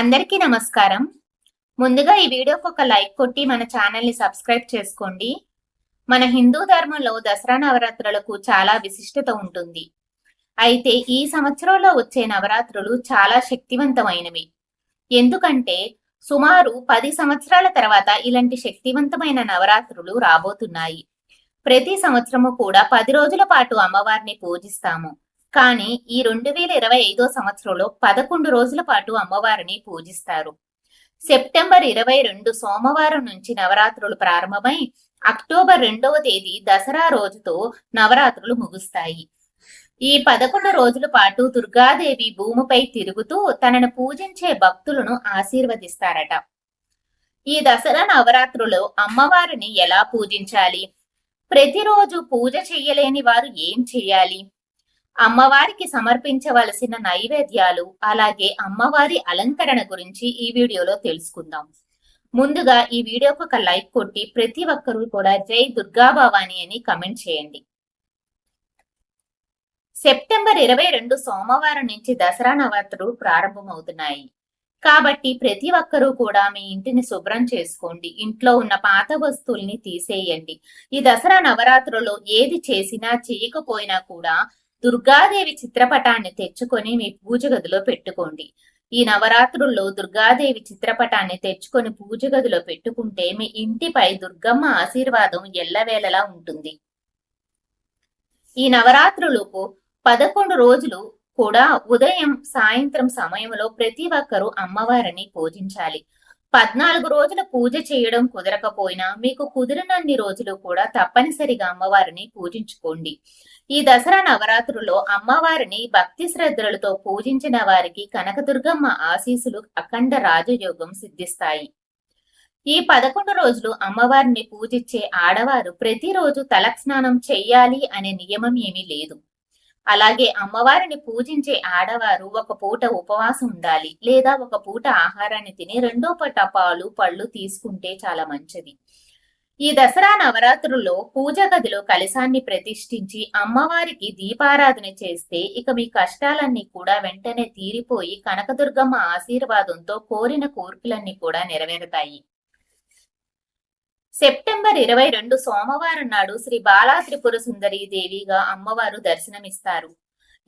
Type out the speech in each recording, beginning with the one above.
అందరికీ నమస్కారం. ముందుగా ఈ వీడియోకి ఒక లైక్ కొట్టి మన ఛానల్ని సబ్స్క్రైబ్ చేసుకోండి. మన హిందూ ధర్మంలో దసరా నవరాత్రులకు చాలా విశిష్టత ఉంటుంది. అయితే ఈ సంవత్సరంలో వచ్చే నవరాత్రులు చాలా శక్తివంతమైనవి. ఎందుకంటే సుమారు పది సంవత్సరాల తర్వాత ఇలాంటి శక్తివంతమైన నవరాత్రులు రాబోతున్నాయి. ప్రతి సంవత్సరము కూడా పది రోజుల పాటు అమ్మవారిని పూజిస్తాము. కానీ ఈ రెండు వేల ఇరవై ఐదో సంవత్సరంలో పదకొండు రోజుల పాటు అమ్మవారిని పూజిస్తారు. సెప్టెంబర్ ఇరవై రెండు సోమవారం నుంచి నవరాత్రులు ప్రారంభమై అక్టోబర్ రెండవ తేదీ దసరా రోజుతో నవరాత్రులు ముగుస్తాయి. ఈ పదకొండు రోజుల పాటు దుర్గాదేవి భూమిపై తిరుగుతూ తనను పూజించే భక్తులను ఆశీర్వదిస్తారట. ఈ దసరా నవరాత్రులో అమ్మవారిని ఎలా పూజించాలి? ప్రతిరోజు పూజ చెయ్యలేని వారు ఏం చెయ్యాలి అమ్మవారికి సమర్పించవలసిన నైవేద్యాలు అలాగే అమ్మవారి అలంకరణ గురించి ఈ వీడియోలో తెలుసుకుందాం. ముందుగా ఈ వీడియోకి ఒక లైక్ కొట్టి ప్రతి ఒక్కరూ కూడా జై దుర్గా భవాని అని కమెంట్ చేయండి. సెప్టెంబర్ ఇరవై రెండు సోమవారం నుంచి దసరా నవరాత్రులు ప్రారంభమవుతున్నాయి. కాబట్టి ప్రతి ఒక్కరూ కూడా మీ ఇంటిని శుభ్రం చేసుకోండి. ఇంట్లో ఉన్న పాత వస్తువుల్ని తీసేయండి. ఈ దసరా నవరాత్రులో ఏది చేసినా చేయకపోయినా కూడా దుర్గాదేవి చిత్రపటాన్ని తెచ్చుకొని మీ పూజ గదిలో పెట్టుకోండి. ఈ నవరాత్రుల్లో దుర్గాదేవి చిత్రపటాన్ని తెచ్చుకొని పూజ గదిలో పెట్టుకుంటే మీ ఇంటిపై దుర్గమ్మ ఆశీర్వాదం ఎల్లవేళలా ఉంటుంది. ఈ నవరాత్రులకు పదకొండు రోజులు కూడా ఉదయం సాయంత్రం సమయంలో ప్రతి ఒక్కరూ అమ్మవారిని పూజించాలి. పద్నాలుగు రోజుల పూజ చేయడం కుదరకపోయినా మీకు కుదిరినన్ని రోజులు కూడా తప్పనిసరిగా అమ్మవారిని పూజించుకోండి. ఈ దసరా నవరాత్రుల్లో అమ్మవారిని భక్తి శ్రద్ధలతో పూజించిన వారికి కనకదుర్గమ్మ ఆశీసులు అఖండ రాజయోగం సిద్ధిస్తాయి. ఈ పదకొండు రోజులు అమ్మవారిని పూజించే ఆడవారు ప్రతిరోజు తలస్నానం చెయ్యాలి అనే నియమం ఏమీ లేదు. అలాగే అమ్మవారిని పూజించే ఆడవారు ఒక పూట ఉపవాసం ఉండాలి లేదా ఒక పూట ఆహారాన్ని తిని రెండో పూట పాలు పళ్ళు తీసుకుంటే చాలా మంచిది. ఈ దసరా నవరాత్రుల్లో పూజ గదిలో కలశాన్ని ప్రతిష్ఠించి అమ్మవారికి దీపారాధన చేస్తే ఇక మీ కష్టాలన్నీ కూడా వెంటనే తీరిపోయి కనకదుర్గమ్మ ఆశీర్వాదంతో కోరిన కోరికలన్నీ కూడా నెరవేరుతాయి. సెప్టెంబర్ ఇరవై రెండు సోమవారం నాడు శ్రీ బాలా త్రిపుర సుందరి దేవిగా అమ్మవారు దర్శనమిస్తారు.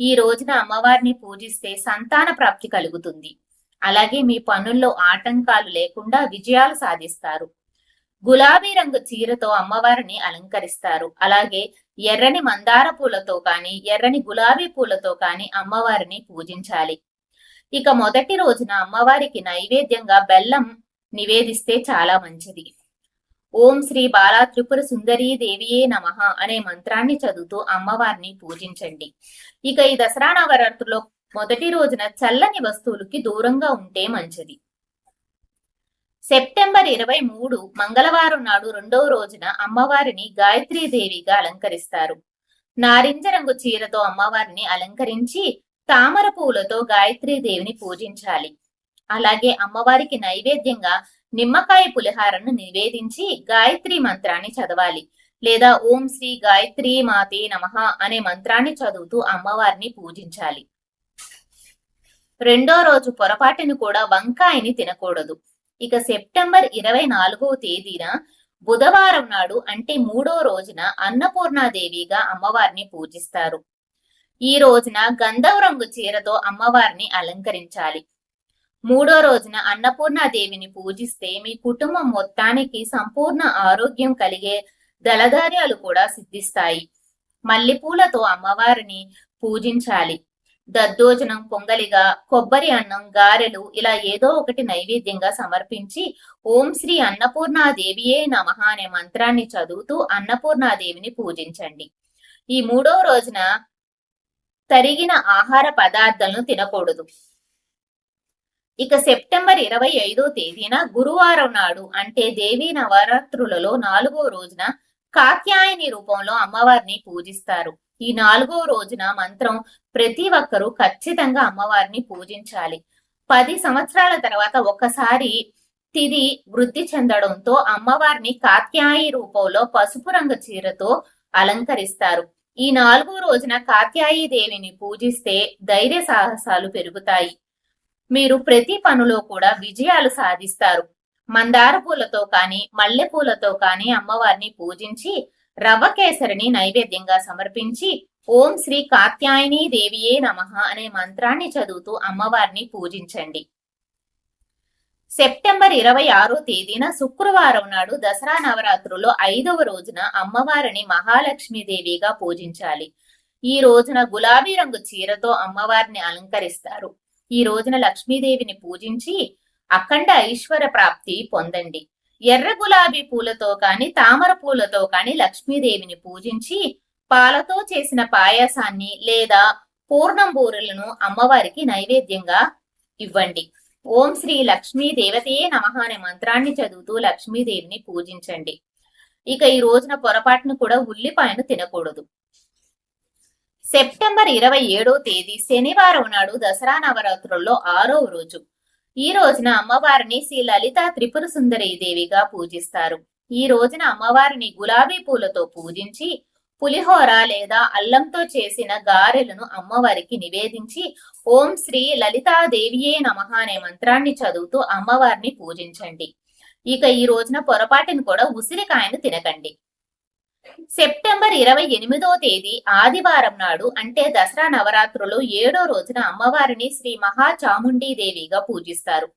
ఈ రోజున అమ్మవారిని పూజిస్తే సంతాన ప్రాప్తి కలుగుతుంది. అలాగే మీ పనుల్లో ఆటంకాలు లేకుండా విజయాలు సాధిస్తారు. గులాబీ రంగు చీరతో అమ్మవారిని అలంకరిస్తారు. అలాగే ఎర్రని మందార పూలతో కానీ ఎర్రని గులాబీ పూలతో కానీ అమ్మవారిని పూజించాలి. ఇక మొదటి రోజున అమ్మవారికి నైవేద్యంగా బెల్లం నివేదిస్తే చాలా మంచిది. ఓం శ్రీ బాలా త్రిపుర సుందరీ దేవియే నమ అనే మంత్రాన్ని చదువుతూ అమ్మవారిని పూజించండి. ఇక ఈ దసరా నవరాత్రులో మొదటి రోజున చల్లని వస్తువులకి దూరంగా ఉంటే మంచిది. సెప్టెంబర్ ఇరవై మూడు మంగళవారం నాడు రెండవ రోజున అమ్మవారిని గాయత్రీ దేవిగా అలంకరిస్తారు. నారింజ రంగు చీరతో అమ్మవారిని అలంకరించి తామర పూలతో గాయత్రీ దేవిని పూజించాలి. అలాగే అమ్మవారికి నైవేద్యంగా నిమ్మకాయ పులిహారను నివేదించి గాయత్రి మంత్రాన్ని చదవాలి. లేదా ఓం శ్రీ గాయత్రి మాతే నమః అనే మంత్రాన్ని చదువుతూ అమ్మవారిని పూజించాలి. రెండో రోజు పొరపాటును కూడా వంకాయని తినకూడదు. ఇక సెప్టెంబర్ ఇరవై నాలుగవ తేదీన బుధవారం నాడు అంటే మూడో రోజున అన్నపూర్ణాదేవిగా అమ్మవారిని పూజిస్తారు. ఈ రోజున గంధవ రంగు చీరతో అమ్మవారిని అలంకరించాలి. మూడో రోజున అన్నపూర్ణాదేవిని పూజిస్తే మీ కుటుంబం మొత్తానికి సంపూర్ణ ఆరోగ్యం కలిగే దళధార్యాలు కూడా సిద్ధిస్తాయి. మల్లెపూలతో అమ్మవారిని పూజించాలి. దద్దోజనం పొంగలిగా కొబ్బరి అన్నం గారెలు ఇలా ఏదో ఒకటి నైవేద్యంగా సమర్పించి ఓం శ్రీ అన్నపూర్ణాదేవియే నమః అనే మంత్రాన్ని చదువుతూ అన్నపూర్ణాదేవిని పూజించండి. ఈ మూడో రోజున తరిగిన ఆహార పదార్థాలను తినకూడదు. ఇక సెప్టెంబర్ ఇరవై ఐదో తేదీన గురువారం నాడు అంటే దేవీ నవరాత్రులలో నాలుగో రోజున కాత్యాయని రూపంలో అమ్మవారిని పూజిస్తారు. ఈ నాలుగో రోజున మంత్రం ప్రతి ఒక్కరూ ఖచ్చితంగా అమ్మవారిని పూజించాలి. పది సంవత్సరాల తర్వాత ఒకసారి తిది వృద్ధి చెందడంతో అమ్మవారిని కాత్యాయి రూపంలో పసుపు రంగు చీరతో అలంకరిస్తారు. ఈ నాలుగో రోజున కాత్యాయి దేవిని పూజిస్తే ధైర్య సాహసాలు పెరుగుతాయి. మీరు ప్రతి పనిలో కూడా విజయాలు సాధిస్తారు. మందార పూలతో కానీ మల్లె పూలతో కానీ అమ్మవారిని పూజించి రవ్వ కేసరిని నైవేద్యంగా సమర్పించి ఓం శ్రీ కాత్యాయని దేవియే నమః అనే మంత్రాన్ని చదువుతూ అమ్మవారిని పూజించండి. సెప్టెంబర్ ఇరవై ఆరో తేదీన శుక్రవారం నాడు దసరా నవరాత్రుల్లో ఐదవ రోజున అమ్మవారిని మహాలక్ష్మీదేవిగా పూజించాలి. ఈ రోజున గులాబీ రంగు చీరతో అమ్మవారిని అలంకరిస్తారు. ఈ రోజున లక్ష్మీదేవిని పూజించి అఖండ ఐశ్వర్య ప్రాప్తి పొందండి. ఎర్ర గులాబీ పూలతో కాని తామర పూలతో కాని లక్ష్మీదేవిని పూజించి పాలతో చేసిన పాయాసాన్ని లేదా పూర్ణం బూరెలను అమ్మవారికి నైవేద్యంగా ఇవ్వండి. ఓం శ్రీ లక్ష్మీ దేవతయే నమః అనే మంత్రాన్ని చదువుతూ లక్ష్మీదేవిని పూజించండి. ఇక ఈ రోజున పొరపాటును కూడా ఉల్లిపాయను తినకూడదు. సెప్టెంబర్ ఇరవై ఏడో తేదీ శనివారం నాడు దసరా నవరాత్రుల్లో ఆరో రోజు. ఈ రోజున అమ్మవారిని శ్రీ లలిత త్రిపుర సుందరి దేవిగా పూజిస్తారు. ఈ రోజున అమ్మవారిని గులాబీ పూలతో పూజించి పులిహోర లేదా అల్లంతో చేసిన గారెలను అమ్మవారికి నివేదించి ఓం శ్రీ లలితాదేవియే నమః అనే మంత్రాన్ని చదువుతూ అమ్మవారిని పూజించండి. ఇక ఈ రోజున పొరపాటును కూడా ఉసిరికాయను తినకండి. సెప్టెంబర్ ఇరవై ఎనిమిదో తేదీ ఆదివారం నాడు అంటే దసరా నవరాత్రులు ఏడో రోజున అమ్మవారిని శ్రీ మహాచాముండీ దేవిగా పూజిస్తారు.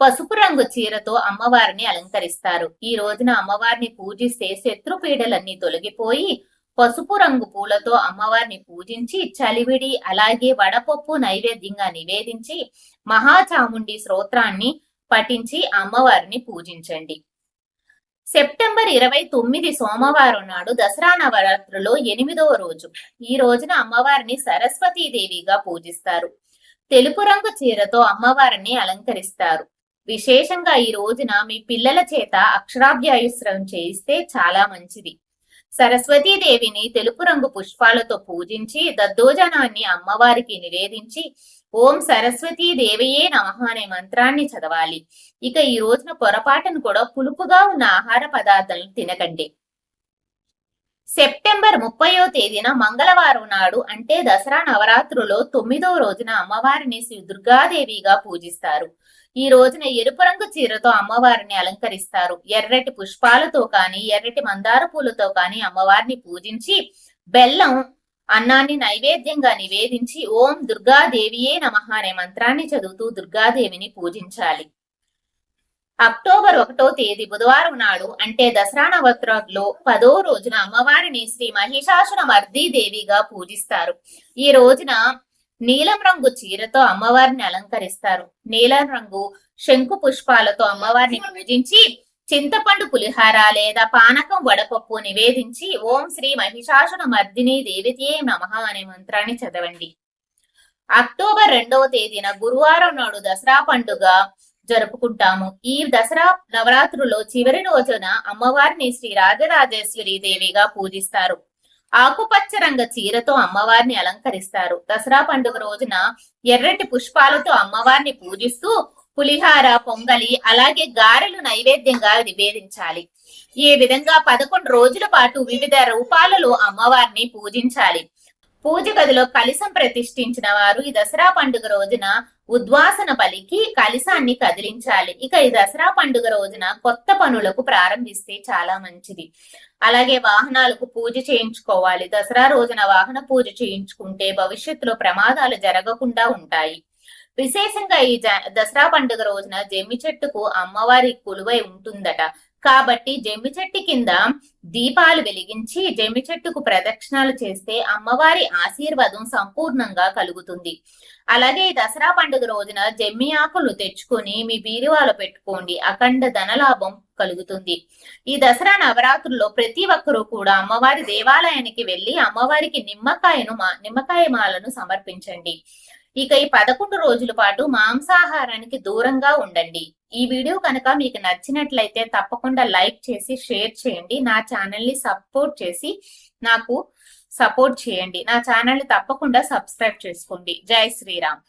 పసుపు రంగు చీరతో అమ్మవారిని అలంకరిస్తారు. ఈ రోజున అమ్మవారిని పూజిస్తే శత్రు పీడలన్నీ తొలగిపోయి పసుపు రంగు పూలతో అమ్మవారిని పూజించి చలివిడి అలాగే వడపప్పు నైవేద్యంగా నివేదించి మహాచాముండి స్తోత్రాన్ని పఠించి అమ్మవారిని పూజించండి. సెప్టెంబర్ ఇరవై తొమ్మిది సోమవారం నాడు దసరా నవరాత్రులో ఎనిమిదవ రోజు. ఈ రోజున అమ్మవారిని సరస్వతీదేవిగా పూజిస్తారు. తెలుపు రంగు చీరతో అమ్మవారిని అలంకరిస్తారు. విశేషంగా ఈ రోజున మీ పిల్లల చేత అక్షరాభ్యాయుస్రం చేయిస్తే చాలా మంచిది. సరస్వతీదేవిని తెలుపు రంగు పుష్పాలతో పూజించి దద్దోజనాన్ని అమ్మవారికి నివేదించి ఓం సరస్వతీ దేవయే నమః అనే మంత్రాన్ని చదవాలి. ఇక ఈ రోజున పొరపాటును కూడా పులుపుగా ఉన్న ఆహార పదార్థాలను తినకండి. సెప్టెంబర్ ముప్పయో తేదీన మంగళవారం నాడు అంటే దసరా నవరాత్రులో తొమ్మిదో రోజున అమ్మవారిని శ్రీ దుర్గాదేవిగా పూజిస్తారు. ఈ రోజున ఎరుపు రంగు చీరతో అమ్మవారిని అలంకరిస్తారు. ఎర్రటి పుష్పాలతో కానీ ఎర్రటి మందార పూలతో కానీ అమ్మవారిని పూజించి బెల్లం అన్నాన్ని నైవేద్యంగా నివేదించి ఓం దుర్గాదేవియే నమః అనే మంత్రాన్ని చదువుతూ దుర్గాదేవిని పూజించాలి. అక్టోబర్ ఒకటో తేదీ బుధవారం నాడు అంటే దసరా నవరాత్రులో పదో రోజున అమ్మవారిని శ్రీ మహిషాసుర మర్దీ దేవిగా పూజిస్తారు. ఈ రోజున నీలం రంగు చీరతో అమ్మవారిని అలంకరిస్తారు. నీలం రంగు శంకు పుష్పాలతో అమ్మవారిని పూజించి చింతపండు పులిహార లేదా పానకం వడపప్పు నివేదించి ఓం శ్రీ మహిషాసును మర్దిని దేవితే నమ అనే మంత్రాన్ని చదవండి. అక్టోబర్ రెండవ తేదీన గురువారం నాడు దసరా పండుగ జరుపుకుంటాము. ఈ దసరా నవరాత్రులో చివరి రోజున అమ్మవారిని శ్రీ రాజరాజేశ్వరి దేవిగా పూజిస్తారు. ఆకుపచ్చ రంగ చీరతో అమ్మవారిని అలంకరిస్తారు. దసరా పండుగ రోజున ఎర్రటి పుష్పాలతో అమ్మవారిని పూజిస్తూ పులిహార పొంగలి అలాగే గారెలు నైవేద్యంగా నివేదించాలి. ఈ విధంగా పదకొండు రోజుల పాటు వివిధ రూపాలలో అమ్మవారిని పూజించాలి. పూజ గదిలో కలిసం ప్రతిష్ఠించిన వారు ఈ దసరా పండుగ రోజున ఉద్వాసన పలికి కలిసాన్ని కదిలించాలి. ఇక ఈ దసరా పండుగ రోజున కొత్త పనులకు ప్రారంభిస్తే చాలా మంచిది. అలాగే వాహనాలకు పూజ చేయించుకోవాలి. దసరా రోజున వాహన పూజ చేయించుకుంటే భవిష్యత్తులో ప్రమాదాలు జరగకుండా ఉంటాయి. విశేషంగా ఈ దసరా పండుగ రోజున జమ్మి చెట్టుకు అమ్మవారి కొలువై ఉంటుందట. కాబట్టి జమ్మి చెట్టు కింద దీపాలు వెలిగించి జమ్మి చెట్టుకు ప్రదక్షిణాలు చేస్తే అమ్మవారి ఆశీర్వాదం సంపూర్ణంగా కలుగుతుంది. అలాగే ఈ దసరా పండుగ రోజున జమ్మి ఆకులు తెచ్చుకొని మీ బీరువాలో పెట్టుకోండి. అఖండ ధనలాభం కలుగుతుంది. ఈ దసరా నవరాత్రుల్లో ప్రతి ఒక్కరూ కూడా అమ్మవారి దేవాలయానికి వెళ్ళి అమ్మవారికి నిమ్మకాయను మా నిమ్మకాయ మాలను సమర్పించండి. ఇక ఈ పదకొండు రోజుల పాటు మాంసాహారానికి దూరంగా ఉండండి. ఈ వీడియో కనుక మీకు నచ్చినట్లయితే తప్పకుండా లైక్ చేసి షేర్ చేయండి. నా ఛానల్ని సపోర్ట్ చేసి నాకు సపోర్ట్ చేయండి. నా ఛానల్ని తప్పకుండా సబ్స్క్రైబ్ చేసుకోండి. జై శ్రీరామ్.